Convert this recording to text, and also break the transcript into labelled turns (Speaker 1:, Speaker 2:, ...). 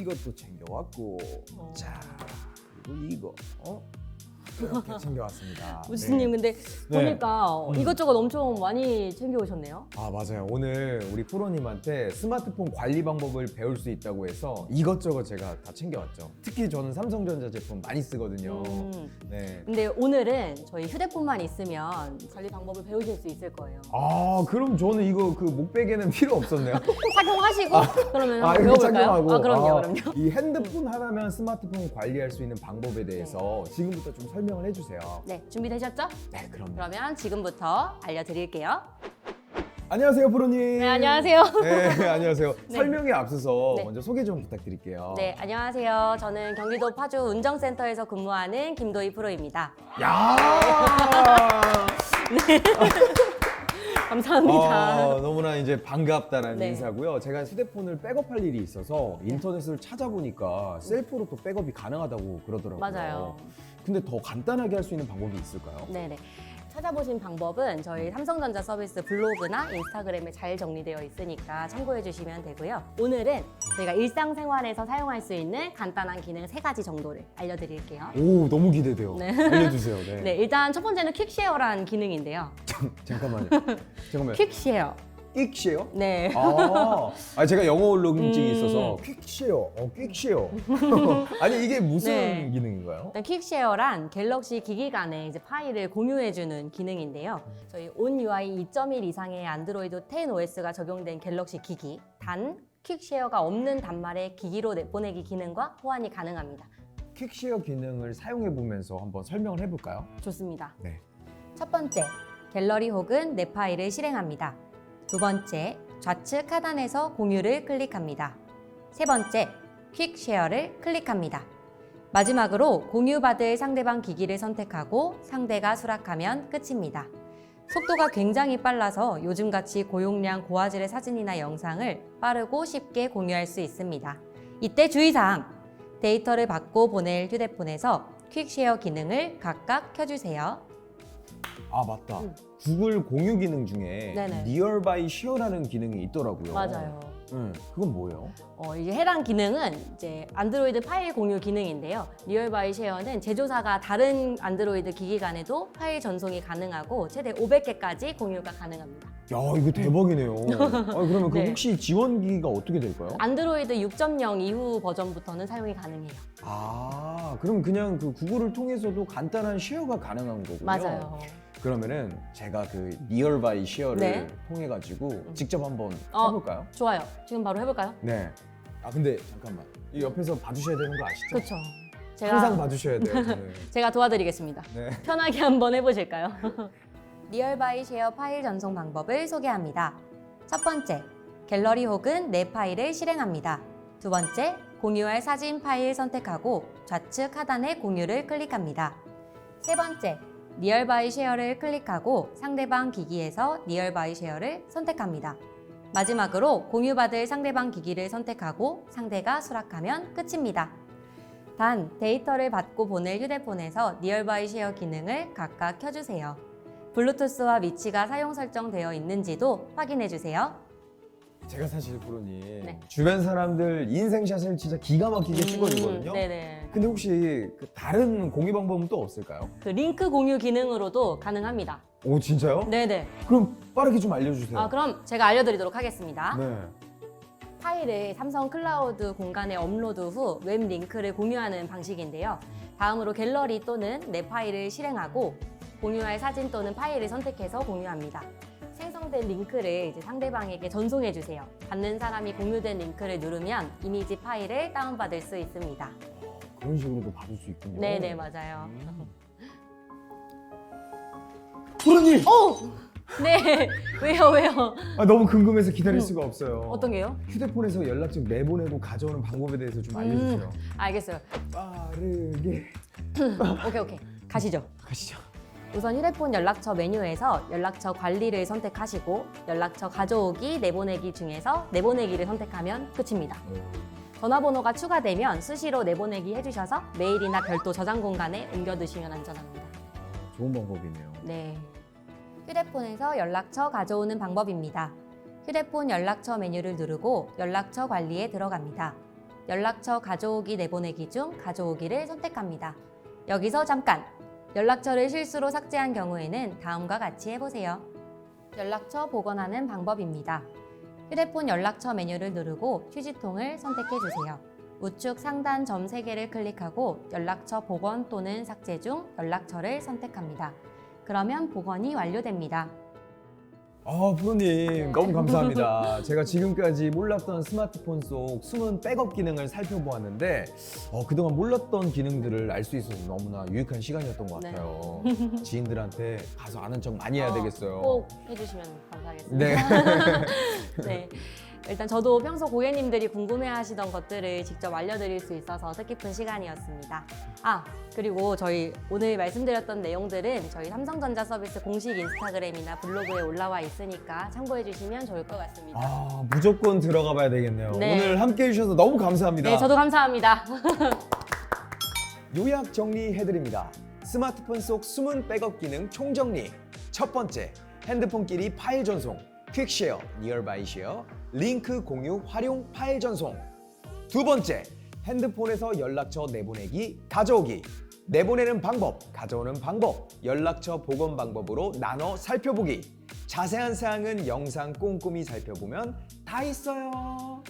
Speaker 1: 이것도 챙겨왔고
Speaker 2: 어.
Speaker 1: 자 그리고 이거 어 이렇게 챙겨왔습니다.
Speaker 2: 우주님
Speaker 1: 네.
Speaker 2: 근데 보니까
Speaker 1: 음.
Speaker 2: 이것저것 엄청 많이 챙겨오셨네요.
Speaker 1: 아 맞아요. 오늘 우리 프로님한테 스마트폰 관리 방법을 배울 수 있다고 해서 이것저것 제가 다 챙겨왔죠. 특히 저는 삼성전자 제품 많이 쓰거든요.
Speaker 2: 음.
Speaker 1: 네.
Speaker 2: 근데 오늘은 저희 휴대폰만 있으면 관리 방법을 배우실 수 있을 거예요.
Speaker 1: 아 그럼 저는 이거 그 목베개는 필요 없었네요.
Speaker 2: 착용하시고 그러면
Speaker 1: 아,
Speaker 2: 한번
Speaker 1: 이거
Speaker 2: 배워볼까요?
Speaker 1: 착용하고.
Speaker 2: 아 그럼요,
Speaker 1: 아,
Speaker 2: 그럼요.
Speaker 1: 이 핸드폰 하나면 스마트폰 관리할 수 있는 방법에 대해서 지금부터 좀 설명을 해주세요.
Speaker 2: 네, 준비되셨죠?
Speaker 1: 네, 그럼요.
Speaker 2: 그러면 지금부터 알려드릴게요.
Speaker 1: 안녕하세요, 프로님.
Speaker 2: 네, 안녕하세요.
Speaker 1: 네, 안녕하세요.
Speaker 2: 네.
Speaker 1: 설명에 앞서서
Speaker 2: 네.
Speaker 1: 먼저 소개 좀 부탁드릴게요.
Speaker 2: 네, 안녕하세요. 저는 경기도 파주 운정센터에서 근무하는 김도희 프로입니다.
Speaker 1: 야.
Speaker 2: 감사합니다.
Speaker 1: 아, 너무나 이제 반갑다는
Speaker 2: 네.
Speaker 1: 인사고요. 제가 휴대폰을 백업할 일이 있어서 인터넷을 찾아보니까 셀프로 또 백업이 가능하다고 그러더라고요.
Speaker 2: 맞아요.
Speaker 1: 근데 더 간단하게 할 수 있는 방법이 있을까요?
Speaker 2: 네네. 찾아보신 방법은 저희 삼성전자 서비스 블로그나 인스타그램에 잘 정리되어 있으니까 참고해 주시면 되고요. 오늘은 저희가 일상생활에서 사용할 수 있는 간단한 기능 세 가지 정도를 알려드릴게요.
Speaker 1: 오, 너무 기대돼요.
Speaker 2: 네.
Speaker 1: 알려주세요. 네.
Speaker 2: 네, 일단 첫 번째는 퀵쉐어라는 기능인데요.
Speaker 1: 잠깐만요. 잠깐만요.
Speaker 2: 퀵쉐어.
Speaker 1: 퀵쉐어?
Speaker 2: 네.
Speaker 1: 아, 아, 제가 영어 울렁증이
Speaker 2: 음.
Speaker 1: 있어서 퀵쉐어, 어, 퀵쉐어. 아니 이게 무슨
Speaker 2: 네.
Speaker 1: 기능인가요?
Speaker 2: 일단 퀵쉐어란 갤럭시 기기 간에 이제 파일을 공유해주는 기능인데요. 저희 온 UI 2.1 이상의 안드로이드 10 OS가 적용된 갤럭시 기기, 단 퀵쉐어가 없는 단말에 기기로 내보내기 기능과 호환이 가능합니다.
Speaker 1: 퀵쉐어 기능을 사용해 보면서 한번 설명을 해볼까요?
Speaker 2: 좋습니다.
Speaker 1: 네.
Speaker 2: 첫 번째, 갤러리 혹은 내 파일을 실행합니다. 두 번째, 좌측 하단에서 공유를 클릭합니다. 세 번째, 퀵 쉐어를 클릭합니다. 마지막으로 공유받을 상대방 기기를 선택하고 상대가 수락하면 끝입니다. 속도가 굉장히 빨라서 요즘같이 고용량 고화질의 사진이나 영상을 빠르고 쉽게 공유할 수 있습니다. 이때 주의사항! 데이터를 받고 보낼 휴대폰에서 퀵 쉐어 기능을 각각 켜주세요.
Speaker 1: 아 맞다.
Speaker 2: 음.
Speaker 1: 구글 공유 기능 중에
Speaker 2: 네네.
Speaker 1: Nearby Share라는 기능이 있더라고요.
Speaker 2: 맞아요.
Speaker 1: 응, 그건 뭐예요?
Speaker 2: 어, 이제 해당 기능은 이제 안드로이드 파일 공유 기능인데요. 리얼바이 쉐어는 제조사가 다른 안드로이드 기기 간에도 파일 전송이 가능하고 최대 500개까지 공유가 가능합니다.
Speaker 1: 야 이거 대박이네요. 아, 그러면 그
Speaker 2: 네.
Speaker 1: 혹시 지원기가 어떻게 될까요?
Speaker 2: 안드로이드 6.0 이후 버전부터는 사용이 가능해요.
Speaker 1: 아 그럼 그냥 그 구글을 통해서도 간단한 쉐어가 가능한 거군요.
Speaker 2: 맞아요.
Speaker 1: 그러면은 제가 그 Nearby Share를
Speaker 2: 네.
Speaker 1: 통해 가지고 직접 한번
Speaker 2: 어.
Speaker 1: 해볼까요?
Speaker 2: 좋아요. 지금 바로 해볼까요?
Speaker 1: 네. 아 근데 잠깐만 이 옆에서 봐주셔야 되는 거 아시죠?
Speaker 2: 그렇죠.
Speaker 1: 항상
Speaker 2: 제가
Speaker 1: 봐주셔야 돼요. 저는.
Speaker 2: 제가 도와드리겠습니다.
Speaker 1: 네.
Speaker 2: 편하게 한번 해보실까요? 리얼바이 쉐어 파일 전송 방법을 소개합니다. 첫 번째, 갤러리 혹은 내 파일을 실행합니다. 두 번째, 공유할 사진 파일 선택하고 좌측 하단의 공유를 클릭합니다. 세 번째, 리얼바이 쉐어를 클릭하고 상대방 기기에서 리얼바이 쉐어를 선택합니다. 마지막으로 공유받을 상대방 기기를 선택하고 상대가 수락하면 끝입니다. 단, 데이터를 받고 보낼 휴대폰에서 니얼바이 쉐어 기능을 각각 켜주세요. 블루투스와 위치가 사용 설정되어 있는지도 확인해 주세요.
Speaker 1: 제가 사실 프로님
Speaker 2: 네.
Speaker 1: 주변 사람들 인생샷을 진짜 기가 막히게 찍어주거든요.
Speaker 2: 음, 네네.
Speaker 1: 근데 혹시 그 다른 공유 방법은 또 없을까요?
Speaker 2: 그 링크 공유 기능으로도 가능합니다.
Speaker 1: 오 진짜요?
Speaker 2: 네네.
Speaker 1: 그럼 빠르게 좀 알려주세요.
Speaker 2: 아, 그럼 제가 알려드리도록 하겠습니다.
Speaker 1: 네.
Speaker 2: 파일을 삼성 클라우드 공간에 업로드 후 웹 링크를 공유하는 방식인데요. 다음으로 갤러리 또는 내 파일을 실행하고 공유할 사진 또는 파일을 선택해서 공유합니다. 생성된 링크를 이제 상대방에게 전송해 주세요. 받는 사람이 공유된 링크를 누르면 이미지 파일을 다운받을 수 있습니다.
Speaker 1: 그런 식으로도 받을 수 있군요.
Speaker 2: 네네 맞아요.
Speaker 1: 음. 프로님!
Speaker 2: 오! 네 왜요 왜요?
Speaker 1: 아, 너무 궁금해서 기다릴
Speaker 2: 음.
Speaker 1: 수가 없어요.
Speaker 2: 어떤 게요?
Speaker 1: 휴대폰에서 연락처 내보내고 가져오는 방법에 대해서 좀 알려주세요.
Speaker 2: 알겠어요.
Speaker 1: 빠르게
Speaker 2: 오케이 오케이 가시죠.
Speaker 1: 가시죠.
Speaker 2: 우선 휴대폰 연락처 메뉴에서 연락처 관리를 선택하시고 연락처 가져오기, 내보내기 중에서 내보내기를 선택하면 끝입니다. 전화번호가 추가되면 수시로 내보내기 해주셔서 메일이나 별도 저장 공간에 옮겨두시면 안전합니다.
Speaker 1: 좋은 방법이네요.
Speaker 2: 네. 휴대폰에서 연락처 가져오는 방법입니다. 휴대폰 연락처 메뉴를 누르고 연락처 관리에 들어갑니다. 연락처 가져오기 내보내기 중 가져오기를 선택합니다. 여기서 잠깐! 연락처를 실수로 삭제한 경우에는 다음과 같이 해보세요. 연락처 복원하는 방법입니다. 휴대폰 연락처 메뉴를 누르고 휴지통을 선택해 주세요. 우측 상단 점 3개를 클릭하고 연락처 복원 또는 삭제 중 연락처를 선택합니다. 그러면 복원이 완료됩니다.
Speaker 1: 아, 프로님 너무 감사합니다. 제가 지금까지 몰랐던 스마트폰 속 숨은 백업 기능을 살펴보았는데 어, 그동안 몰랐던 기능들을 알 수 있어서 너무나 유익한 시간이었던 것
Speaker 2: 네.
Speaker 1: 같아요. 지인들한테 가서 아는 척 많이 해야
Speaker 2: 어,
Speaker 1: 되겠어요.
Speaker 2: 꼭 해주시면 감사하겠습니다.
Speaker 1: 네.
Speaker 2: 네. 일단 저도 평소 고객님들이 궁금해하시던 것들을 직접 알려드릴 수 있어서 뜻깊은 시간이었습니다. 아 그리고 저희 오늘 말씀드렸던 내용들은 저희 삼성전자 서비스 공식 인스타그램이나 블로그에 올라와 있으니까 참고해 주시면 좋을 것 같습니다.
Speaker 1: 아, 무조건 들어가 봐야 되겠네요.
Speaker 2: 네.
Speaker 1: 오늘 함께 해주셔서 너무 감사합니다.
Speaker 2: 네, 저도 감사합니다.
Speaker 1: 요약 정리해드립니다. 스마트폰 속 숨은 백업 기능 총정리. 첫 번째, 핸드폰끼리 파일 전송. 퀵쉐어, 니얼바이 쉐어, 링크 공유 활용 파일 전송. 두 번째, 핸드폰에서 연락처 내보내기, 가져오기. 내보내는 방법, 가져오는 방법, 연락처 복원 방법으로 나눠 살펴보기. 자세한 사항은 영상 꼼꼼히 살펴보면 다 있어요.